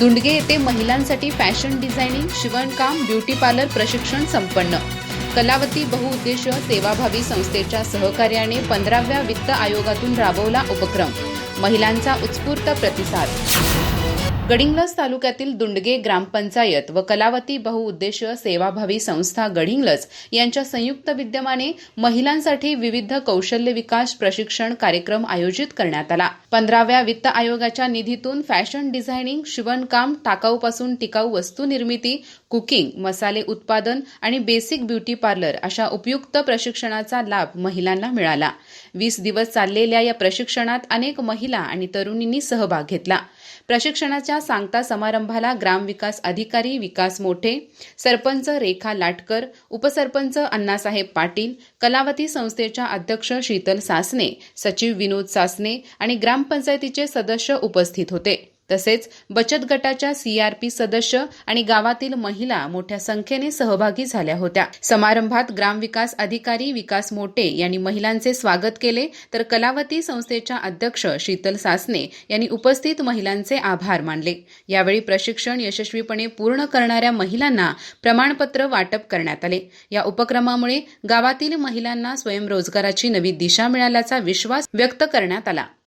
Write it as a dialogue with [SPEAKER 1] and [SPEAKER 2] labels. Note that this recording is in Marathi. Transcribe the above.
[SPEAKER 1] दुंडगे येथे महिलांसाठी फॅशन डिझायनिंग शिवणकाम ब्युटी पार्लर प्रशिक्षण संपन्न. कलावती बहुउद्देश सेवाभावी संस्थेच्या सहकार्याने पंधराव्या वित्त आयोगातून राबवला उपक्रम. महिलांचा उत्स्फूर्त प्रतिसाद. गडिंग्लज तालुक्यातील दुंडगे ग्रामपंचायत व कलावती बहुउद्देशीय सेवाभावी संस्था गडिंग्लज यांच्या संयुक्त विद्यमाने महिलांसाठी विविध कौशल्य विकास प्रशिक्षण कार्यक्रम आयोजित करण्यात आला. पंधराव्या वित्त आयोगाच्या निधीतून फॅशन डिझायनिंग शिवणकाम टाकाऊपासून टिकाऊ वस्तू निर्मिती कुकिंग मसाले उत्पादन आणि बेसिक ब्युटी पार्लर अशा उपयुक्त प्रशिक्षणाचा लाभ महिलांना मिळाला. वीस दिवस चाललेल्या या प्रशिक्षणात अनेक महिला आणि तरुणींनी सहभाग घेतला. प्रशिक्षणाच्या सांगता समारंभाला ग्रामविकास अधिकारी विकास मोठे सरपंच रेखा लाटकर उपसरपंच अण्णासाहेब पाटील कलावती संस्थेच्या अध्यक्ष शीतल सासने सचिव विनोद सासने आणि ग्रामपंचायतीचे सदस्य उपस्थित होते. तसेच बचत गटाच्या सीआरपी सदस्य आणि गावातील महिला मोठ्या संख्येने सहभागी झाल्या होत्या. समारंभात ग्रामविकास अधिकारी विकास मोटे यांनी महिलांचे स्वागत केले. तर कलावती संस्थेच्या अध्यक्ष शीतल सासने यांनी उपस्थित महिलांचे आभार मानले. यावेळी प्रशिक्षण यशस्वीपणे पूर्ण करणाऱ्या महिलांना प्रमाणपत्र वाटप करण्यात आले. या उपक्रमामुळे गावातील महिलांना स्वयंरोजगाराची नवी दिशा मिळाल्याचा विश्वास व्यक्त करण्यात आला.